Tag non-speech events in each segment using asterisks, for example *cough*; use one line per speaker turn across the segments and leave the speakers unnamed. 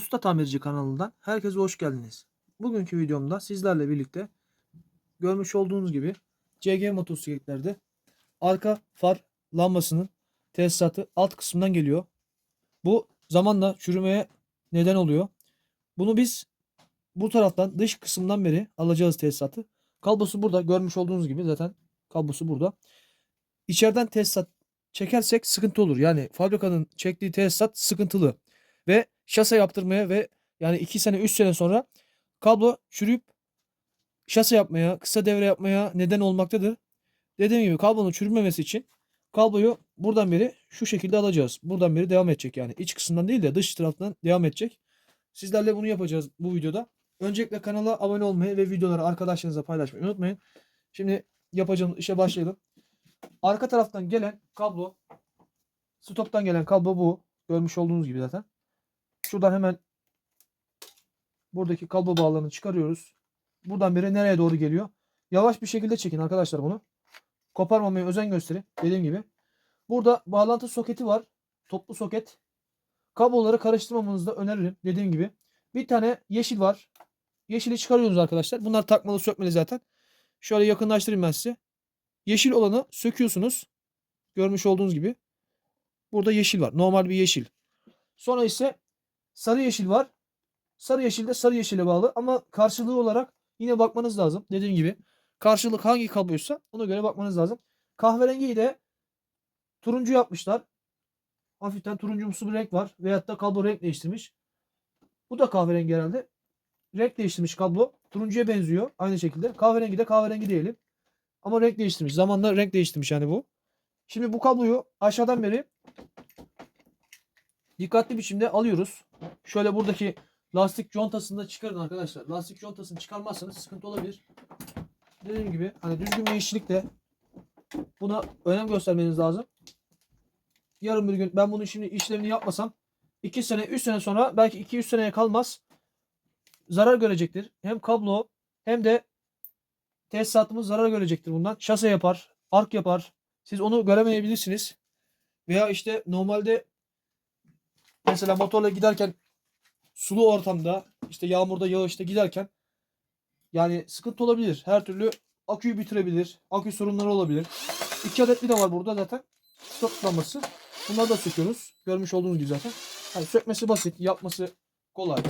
Usta Tamirci kanalından herkese hoş geldiniz. Bugünkü videomda sizlerle birlikte görmüş olduğunuz gibi CG motosikletlerde arka far lambasının tesisatı alt kısmından geliyor. Bu zamanla çürümeye neden oluyor. Bunu biz bu taraftan dış kısımdan beri alacağız tesisatı. Kablosu burada görmüş olduğunuz gibi zaten kablosu burada. İçeriden tesisat çekersek sıkıntı olur. Yani fabrikanın çektiği tesisat sıkıntılı ve şase yaptırmaya ve yani 2 sene 3 sene sonra kablo çürüyüp şase yapmaya, kısa devre yapmaya neden olmaktadır. Dediğim gibi kablonun çürümemesi için kabloyu buradan beri şu şekilde alacağız. Buradan beri devam edecek yani. iç kısımdan değil de dış taraftan devam edecek. Sizlerle bunu yapacağız bu videoda. Öncelikle kanala abone olmayı ve videoları arkadaşlarınızla paylaşmayı unutmayın. Şimdi yapacağımız işe başlayalım. Arka taraftan gelen kablo stoptan gelen kablo bu. Görmüş olduğunuz gibi zaten. Şuradan hemen buradaki kablo bağlarını çıkarıyoruz. Buradan beri nereye doğru geliyor? Yavaş bir şekilde çekin arkadaşlar bunu. Koparmamaya özen gösterin. Dediğim gibi. Burada bağlantı soketi var. Toplu soket. Kabloları karıştırmamanızı da öneririm. Dediğim gibi. Bir tane yeşil var. Yeşili çıkarıyoruz arkadaşlar. Bunlar takmalı sökmeli zaten. Şöyle yakınlaştırayım ben size. Yeşil olanı söküyorsunuz. Görmüş olduğunuz gibi. Burada yeşil var. Normal bir yeşil. Sonra ise sarı yeşil var. Sarı yeşil de sarı yeşile bağlı ama karşılığı olarak yine bakmanız lazım. Dediğim gibi karşılık hangi kabloysa ona göre bakmanız lazım. Kahverengiyi de turuncu yapmışlar. Hafiften turuncumsu bir renk var. Veyahut da kablo renk değiştirmiş. Bu da kahverengi herhalde. Renk değiştirmiş kablo. Turuncuya benziyor. Aynı şekilde. Kahverengi de kahverengi diyelim. Ama renk değiştirmiş. Zamanla renk değiştirmiş yani bu. Şimdi bu kabloyu aşağıdan beri dikkatli biçimde alıyoruz. Şöyle buradaki lastik contasını da çıkarın arkadaşlar. Lastik contasını çıkarmazsanız sıkıntı olabilir. Dediğim gibi hani düzgün bir işçilikle buna önem göstermeniz lazım. Yarın bir gün ben bunun şimdi işlemini yapmasam 2 sene 3 sene sonra belki 2-3 seneye kalmaz. Zarar görecektir. Hem kablo hem de tesisatımız zarar görecektir bundan. Şase yapar, ark yapar. Siz onu göremeyebilirsiniz. Veya işte normalde mesela motorla giderken sulu ortamda işte yağmurda yağışta giderken yani sıkıntı olabilir. Her türlü aküyü bitirebilir. Akü sorunları olabilir. İki adetli de var burada zaten. Stop lambası. Bunları da söküyoruz. Görmüş olduğunuz gibi zaten. Yani sökmesi basit. Yapması kolay.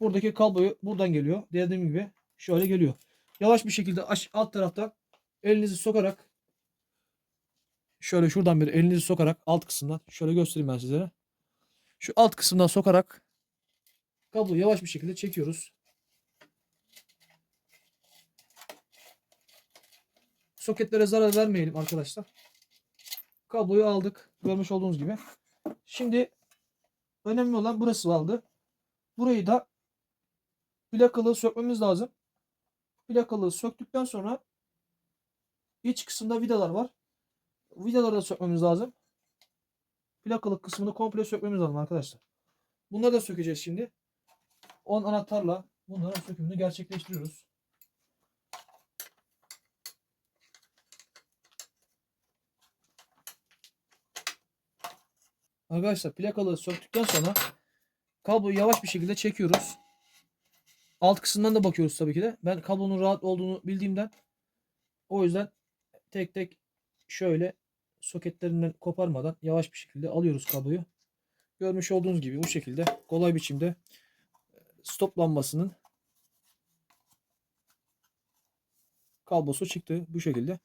Buradaki kabloyu buradan geliyor. Dediğim gibi şöyle geliyor. Yavaş bir şekilde alt taraftan elinizi sokarak şöyle şuradan bir elinizi sokarak alt kısımdan şöyle göstereyim ben sizlere. Şu alt kısımdan sokarak kabloyu yavaş bir şekilde çekiyoruz. Soketlere zarar vermeyelim arkadaşlar. Kabloyu aldık. Görmüş olduğunuz gibi. Şimdi önemli olan burası kaldı. Burayı da plakalığı sökmemiz lazım. Plakalığı söktükten sonra iç kısımda vidalar var. Vidaları da sökmemiz lazım. Plakalık kısmını komple sökmemiz lazım arkadaşlar. Bunları da sökeceğiz şimdi. 10 anahtarla bunların sökümünü gerçekleştiriyoruz. Arkadaşlar plakalığı söktükten sonra kabloyu yavaş bir şekilde çekiyoruz. Alt kısımdan da bakıyoruz tabii ki de. Ben kablonun rahat olduğunu bildiğimden o yüzden tek tek şöyle soketlerinden koparmadan yavaş bir şekilde alıyoruz kabloyu. Görmüş olduğunuz gibi bu şekilde kolay biçimde stop lambasının kablosu çıktı bu şekilde.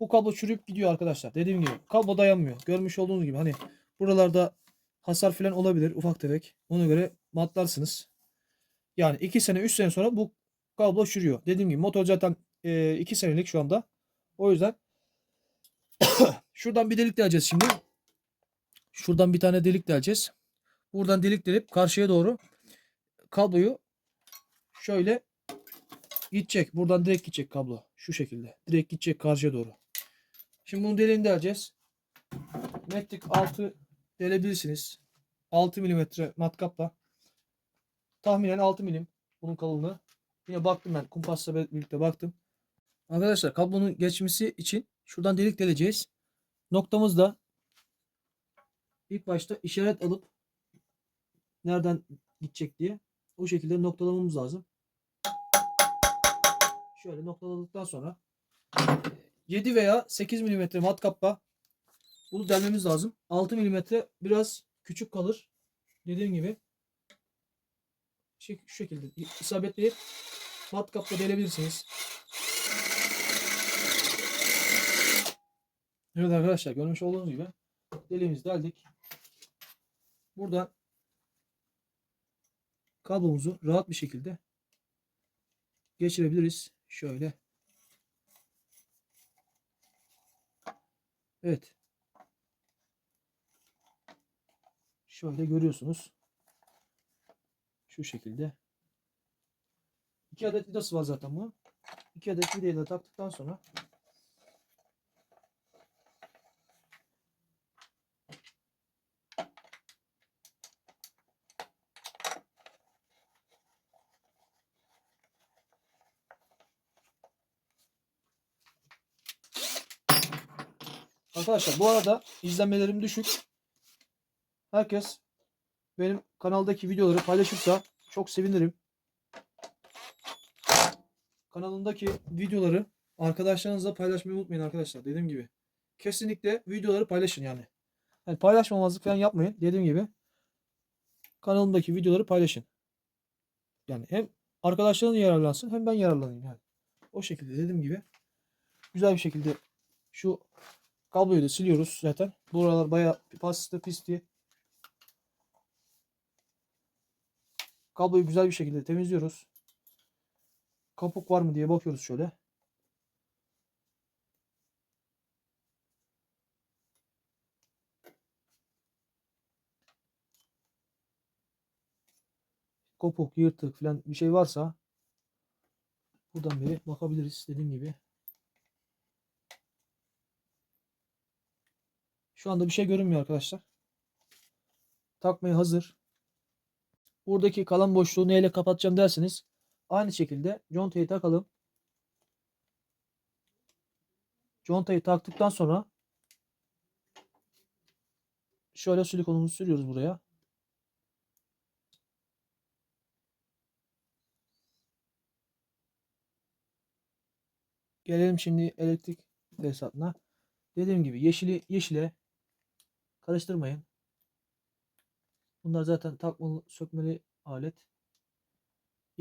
Bu kablo çürüyüp gidiyor arkadaşlar. Dediğim gibi kablo dayanmıyor. Görmüş olduğunuz gibi hani buralarda hasar falan olabilir ufak tefek. Ona göre matlarsınız. Yani 2 sene 3 sene sonra bu kablo çürüyor. Dediğim gibi motor zaten 2 senelik şu anda. O yüzden *coughs* şuradan bir delik deleceğiz şimdi. Şuradan bir tane delik deleceğiz. Buradan delik delip karşıya doğru kabloyu şöyle gidecek. Buradan direkt gidecek kablo. Şu şekilde. Direkt gidecek karşıya doğru. Şimdi bunu deliğini deleceğiz. Metrik 6 delebilirsiniz. 6 mm matkapla. Tahminen 6 milim bunun kalınlığı. Yine baktım ben kumpasla birlikte baktım. Arkadaşlar kablonun geçmesi için şuradan delik deleceğiz. Noktamız da ilk başta işaret alıp nereden gidecek diye. O şekilde noktalamamız lazım. Şöyle noktaladıktan sonra 7 veya 8 mm matkapla bunu delmemiz lazım. 6 mm biraz küçük kalır. Dediğim gibi şu şu şekilde isabetleyip matkapla delebilirsiniz. Evet arkadaşlar görmüş olduğunuz gibi deliğimizi deldik. Buradan kablomuzu rahat bir şekilde geçirebiliriz. Şöyle. Evet. Şöyle görüyorsunuz. Şu şekilde. İki adet vidası var zaten bu. İki adet vidayı da taktıktan sonra Arkadaşlar bu arada izlenmelerim düşük. Herkes benim kanaldaki videoları paylaşırsa çok sevinirim. Kanalımdaki videoları arkadaşlarınızla paylaşmayı unutmayın arkadaşlar. Dediğim gibi. Kesinlikle videoları paylaşın yani. yani paylaşmamazlık falan yapmayın. Dediğim gibi kanalımdaki videoları paylaşın. Yani hem arkadaşların yararlansın hem ben yararlanayım yani. O şekilde dediğim gibi güzel bir şekilde şu kabloyu da siliyoruz zaten. Buralar bayağı paslı pisti. Kabloyu güzel bir şekilde temizliyoruz. Kapuk var mı diye bakıyoruz şöyle. Kopuk, yırtık falan bir şey varsa buradan beri bakabiliriz dediğim gibi. Şu anda bir şey görünmüyor arkadaşlar. Takmaya hazır. Buradaki kalan boşluğu neyle kapatacağım derseniz aynı şekilde contayı takalım. Contayı taktıktan sonra şöyle silikonumuzu sürüyoruz buraya. Gelelim şimdi elektrik tesisatına. Dediğim gibi yeşili yeşile karıştırmayın. Bunlar zaten takmalı sökmeli alet.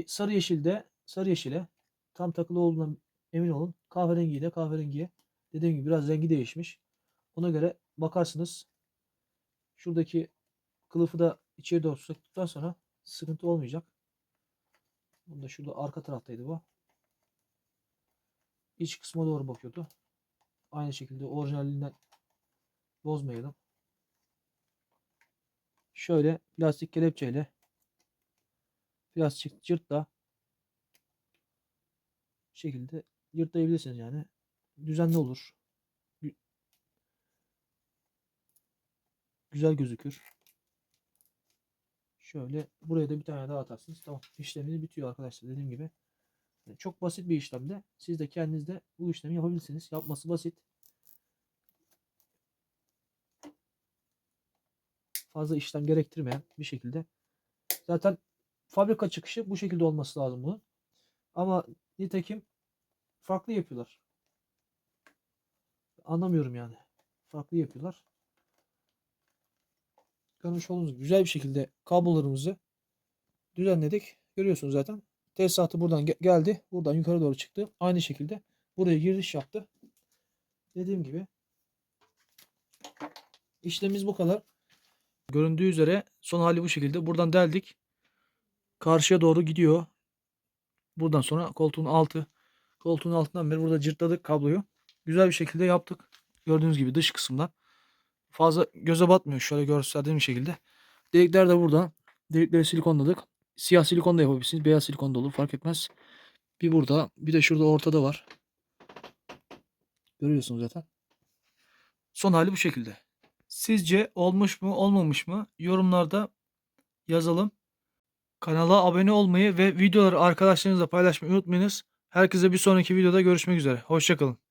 Sarı yeşilde sarı yeşile tam takılı olduğundan emin olun. Kahverengiyle kahverengiye dediğim gibi biraz rengi değişmiş. Ona göre bakarsınız. Şuradaki kılıfı da içeri doğru söktükten sonra sıkıntı olmayacak. Bunda şurada arka taraftaydı bu. İç kısma doğru bakıyordu. Aynı şekilde orijinalinden bozmayalım. Şöyle plastik kelepçeyle plastik cırtla şekilde yırtlayabilirsiniz yani. Düzenli olur. Gü- Güzel gözükür. Şöyle buraya da bir tane daha atarsınız. Tamam. İşleminiz bitiyor arkadaşlar dediğim gibi. Çok basit bir işlemde. Siz de kendiniz de bu işlemi yapabilirsiniz. Yapması basit. Fazla işlem gerektirmeyen bir şekilde. Zaten fabrika çıkışı bu şekilde olması lazım bunun. Ama nitekim farklı yapıyorlar. Anlamıyorum yani. Farklı yapıyorlar. Görmüş olduğunuz güzel bir şekilde kablolarımızı düzenledik. Görüyorsunuz zaten. Tesisatı buradan ge- geldi. Buradan yukarı doğru çıktı. Aynı şekilde buraya giriş yaptı. Dediğim gibi işlemimiz bu kadar. Göründüğü üzere son hali bu şekilde. Buradan deldik. Karşıya doğru gidiyor. Buradan sonra koltuğun altı. Koltuğun altından beri burada cırtladık kabloyu. Güzel bir şekilde yaptık. Gördüğünüz gibi dış kısımdan. Fazla göze batmıyor şöyle gösterdiğim şekilde. Delikler de buradan. Delikleri silikonladık. Siyah silikon da yapabilirsiniz. Beyaz silikon da olur fark etmez. Bir burada bir de şurada ortada var. Görüyorsunuz zaten. Son hali bu şekilde. Sizce olmuş mu olmamış mı? Yorumlarda yazalım. Kanala abone olmayı ve videoları arkadaşlarınızla paylaşmayı unutmayınız. Herkese bir sonraki videoda görüşmek üzere. Hoşçakalın.